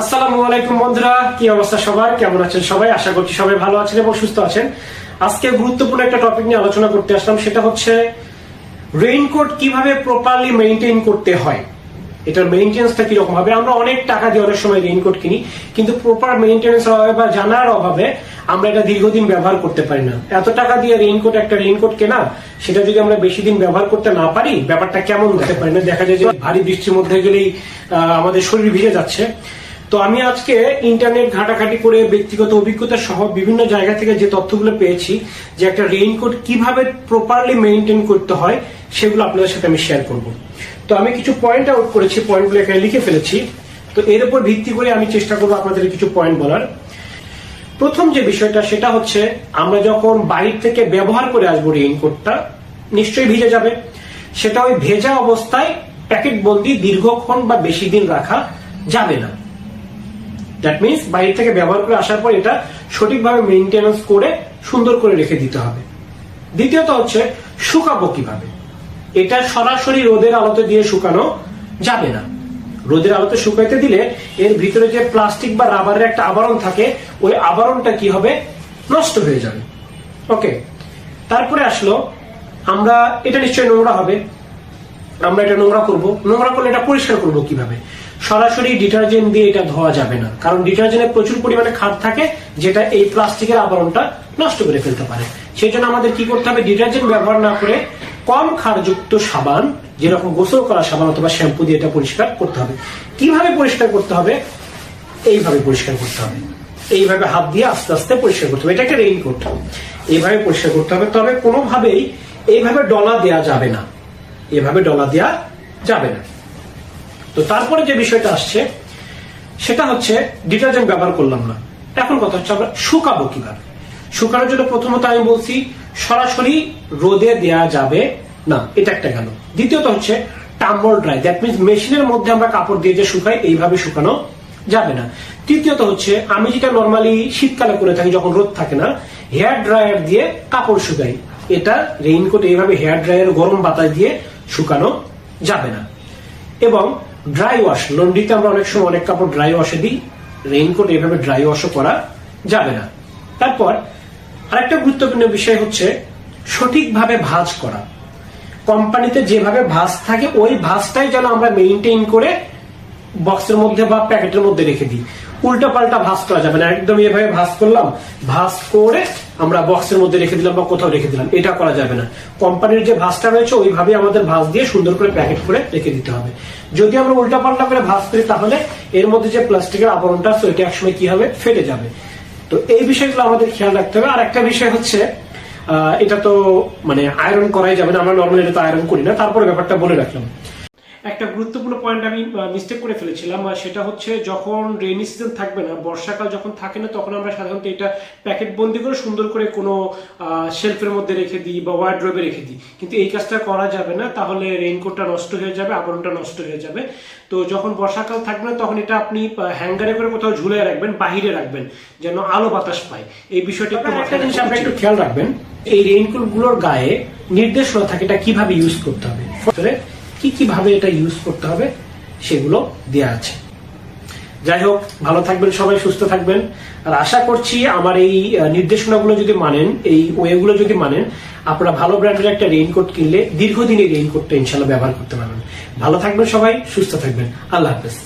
আসসালামু আলাইকুম বন্ধুরা, কি অবস্থা সবার? কেমন আছেন সবাই? আশা করছি সবাই ভালো আছেন এবং সুস্থ আছেন। আজকে গুরুত্বপূর্ণ একটা টপিক নিয়ে আলোচনা করতে আসলাম, সেটা হচ্ছে রেইনকোট কীভাবে প্রপারলি মেইনটেইন করতে হয়? এটার মেইনটেন্সটা কীরকম হবে? আমরা অনেক টাকা দিয়ে অনেক সময় রেইনকোট কিনি, কিন্তু প্রপার মেইনটেন্স অভাবে বা জানার অভাবে আমরা এটা দীর্ঘদিন ব্যবহার করতে পারি না। এত টাকা দিয়ে রেইনকোট একটা রেইনকোট কেনা, সেটা যদি আমরা বেশি দিন ব্যবহার করতে না পারি, ব্যাপারটা কেমন হতে পারে না? দেখা যায় যে ভারী বৃষ্টির মধ্যে গেলেই আমাদের শরীর ভিজে যাচ্ছে। তো আমি আজকে ইন্টারনেট ঘাটাঘাটি করে ব্যক্তিগত অভিজ্ঞতা সহ বিভিন্ন জায়গা থেকে যে তথ্যগুলো পেয়েছি, যে একটা রেইনকোট কীভাবে প্রপারলি মেনটেন করতে হয়, সেগুলো আপনাদের সাথে আমি শেয়ার করব। তো আমি কিছু পয়েন্ট আউট করেছি পয়েন্টগুলো এখানে লিখে ফেলেছি। তো এর উপর ভিত্তি করে আমি চেষ্টা করব আপনাদের কিছু পয়েন্ট বলার। প্রথম যে বিষয়টা, সেটা হচ্ছে আমরা যখন বাইরে থেকে ব্যবহার করে আসব রেইনকোটটা নিশ্চয়ই ভিজে যাবে। সেটা ওই ভেজা অবস্থায় প্যাকেট বন্দি দীর্ঘক্ষণ বা বেশি দিন রাখা যাবে না। দ্যাট মিনস বাইরে থেকে ব্যবহার করে আসার পর এটা সঠিকভাবে মেনটেন্যান্স করে সুন্দর করে রেখে দিতে হবে। দ্বিতীয়ত হচ্ছে শুকাবো কীভাবে? এটা সরাসরি রোদের আলোতে দিয়ে শুকানো যাবে না। রোদের আলোতে শুকাইতে দিলে এর ভিতরে যে প্লাস্টিক বা রাবারের একটা আবরণ থাকে, ওই আবরণটা কি হবে? নষ্ট হয়ে যাবে। ওকে তারপরে আসলো, আমরা এটা নিশ্চয়ই নোংরা হবে। আমরা এটা নোংরা করব। নোংরা করলে এটা পরিষ্কার করব কীভাবে? সরাসরি ডিটারজেন্ট দিয়ে এটা ধোয়া যাবে না। কারণ ডিটারজেন্টে প্রচুর পরিমাণে খাদ থাকে, যেটা এই প্লাস্টিকের আবরণটা নষ্ট করে ফেলতে পারে। সেই জন্য আমাদের কি করতে হবে, ডিটারজেন্ট ব্যবহার না করে কম ক্ষারযুক্ত সাবান, যেরকম গোসল করা সাবান অথবা শ্যাম্পু দিয়ে এটা পরিষ্কার করতে হবে। কীভাবে পরিষ্কার করতে হবে? এইভাবে পরিষ্কার করতে হবে। এইভাবে হাত দিয়ে আস্তে আস্তে পরিষ্কার করতে হবে। এটা একটা রেইন করতে হবে এইভাবে পরিষ্কার করতে হবে। তবে কোনোভাবেই এইভাবে ডলা দেয়া যাবে না। এভাবে ডলা দেয়া যাবে না। তো তারপরে যে বিষয়টা আসছে, সেটা হচ্ছে ডিটারজেন্ট ব্যবহার করলাম না। এখন কথা হচ্ছে আমরা শুকাবো কীভাবে? শুকানোর জন্য প্রথমত আমি বলছি, সরাসরি রোদে দেয়া যাবে না, এটা একটা গেল। দ্বিতীয়ত হচ্ছে টাম্বল ড্রাই দ্যাট মিনস মেশিনের মধ্যে আমরা কাপড় দিয়ে যে শুকাই, এইভাবে শুকানো যাবে না। তৃতীয়ত হচ্ছে, আমি যেটা নর্মালি শীতকালে করে থাকি, যখন রোদ থাকে না হেয়ার ড্রায়ার দিয়ে কাপড় শুকাই। এটা রেইনকোট এইভাবে হেয়ার ড্রায়ার গরম বাতাস দিয়ে শুকানো যাবে না। এবং ড্রাই ওয়াশ লন্ড্রিতে আমরা অনেক সময় অনেক কাপড় ড্রাই ওয়াশে দিই রেইনকোট এভাবে ড্রাই ওয়াশও করা যাবে না। তারপর আরেকটা গুরুত্বপূর্ণ বিষয় হচ্ছে সঠিকভাবে ভাঁজ করা। কোম্পানিতে যেভাবে ভাঁজ থাকে, ওই ভাঁজটাই যেন আমরা মেইনটেইন করে বক্সের মধ্যে বা প্যাকেটের মধ্যে রেখে দিই। উল্টা পাল্টা ভাঁজ করা যাবে না। একদম এভাবে ভাঁজ করলাম। ভাঁজ করে আমরা বক্সের মধ্যে রেখে দিলাম বা কোথাও রেখে দিলাম। এটা করা যাবে না। কোম্পানির যে ভাঁজটা রয়েছে, ওইভাবে আমাদের ভাঁজ দিয়ে সুন্দর করে প্যাকেট করে রেখে দিতে হবে। যদি আমরা উল্টা পাল্টা করে ভাঁজ করি, তাহলে এর মধ্যে যে প্লাস্টিকের আবরণটা আছে, ওইটা একসময় কি হবে? ফেটে যাবে। তো এই বিষয়গুলো আমাদের খেয়াল রাখতে হবে। আর একটা বিষয় হচ্ছে এটা তো মানে আয়রন করাই যাবে না। আমরা নর্মালি এটা তো আয়রন করি না। তারপরে ব্যাপারটা বলে রাখলাম। একটা গুরুত্বপূর্ণ পয়েন্ট আমি মিস্টেক করে ফেলেছিলাম সেটা হচ্ছে যখন রেইনি সিজন থাকবে না বর্ষাকাল যখন থাকে না তখন আমরা সাধারণত এটা প্যাকেট বন্দি করে সুন্দর করে কোনো শেলফের মধ্যে রেখে দিই বা ওয়ার্ড্রোবে রেখে দিই। কিন্তু এই কাজটা করা যাবে না তাহলে রেইনকোটটা নষ্ট হয়ে যাবে আবরণটা নষ্ট হয়ে যাবে। তো যখন বর্ষাকাল থাকবে না তখন এটা আপনি হ্যাঙ্গারে করে কোথাও ঝুলে রাখবেন বাহিরে রাখবেন যেন আলো বাতাস পায়। এই বিষয়টা একটু একটা জিনিস আপনারা একটু খেয়াল রাখবেন এই রেইনকোটগুলোর গায়ে নির্দেশনা থাকে এটা কীভাবে ইউজ করতে হবে। কি কীভাবে এটা ইউজ করতে হবে সেগুলো দেয়া আছে। যাই হোক, ভালো থাকবেন সবাই, সুস্থ থাকবেন। আর আশা করছি আমার এই নির্দেশনাগুলো যদি মানেন, এই ওয়েগুলো যদি মানেন, আপনারা ভালো ব্র্যান্ডের একটা রেইনকোট কিনলে দীর্ঘদিন এই রেইনকোটটা ইনশাল্লাহ ব্যবহার করতে পারবেন। ভালো থাকবেন সবাই, সুস্থ থাকবেন। আল্লাহ হাফেজ।